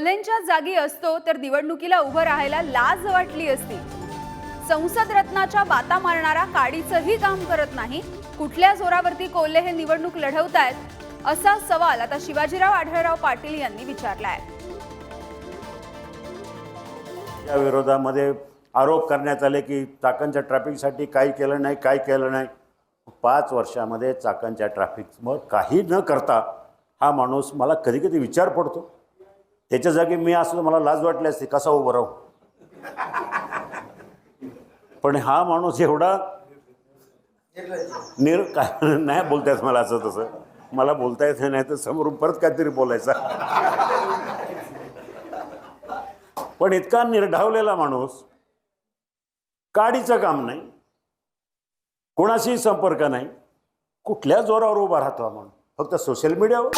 कोल्हेंच्या जागी असतो तर निवडणुकीला उभं राहायला लाज वाटली असती. संसद रत्नाच्या बाता मारणारा काडीचंही काम करत नाही. कुठल्या जोरावरती कोल्हे हे निवडणूक लढवतायत असा सवाल आता शिवाजीराव आढळराव पाटील यांनी विचारलाय. या विरोधामध्ये आरोप करण्यात आले की चाकणच्या ट्रॅफिकसाठी काही केलं नाही काय केलं नाही. पाच वर्षामध्ये चाकणच्या ट्रॅफिकवर काही न करता हा माणूस मला कधी कधी विचार पडतो. त्याच्या जागी मी असलो मला लाज वाटली असते कसा उभं राहू? पण हा माणूस एवढा निर काय? नाही बोलता येत मला असं तसं. मला बोलता येत नाही तर समोरून परत काहीतरी बोलायचा. पण इतका निर्ढावलेला माणूस काडीचं काम नाही कोणाशीही संपर्क नाही कुठल्या जोरावर उभा राहतो हा माणूस? फक्त सोशल मीडियावर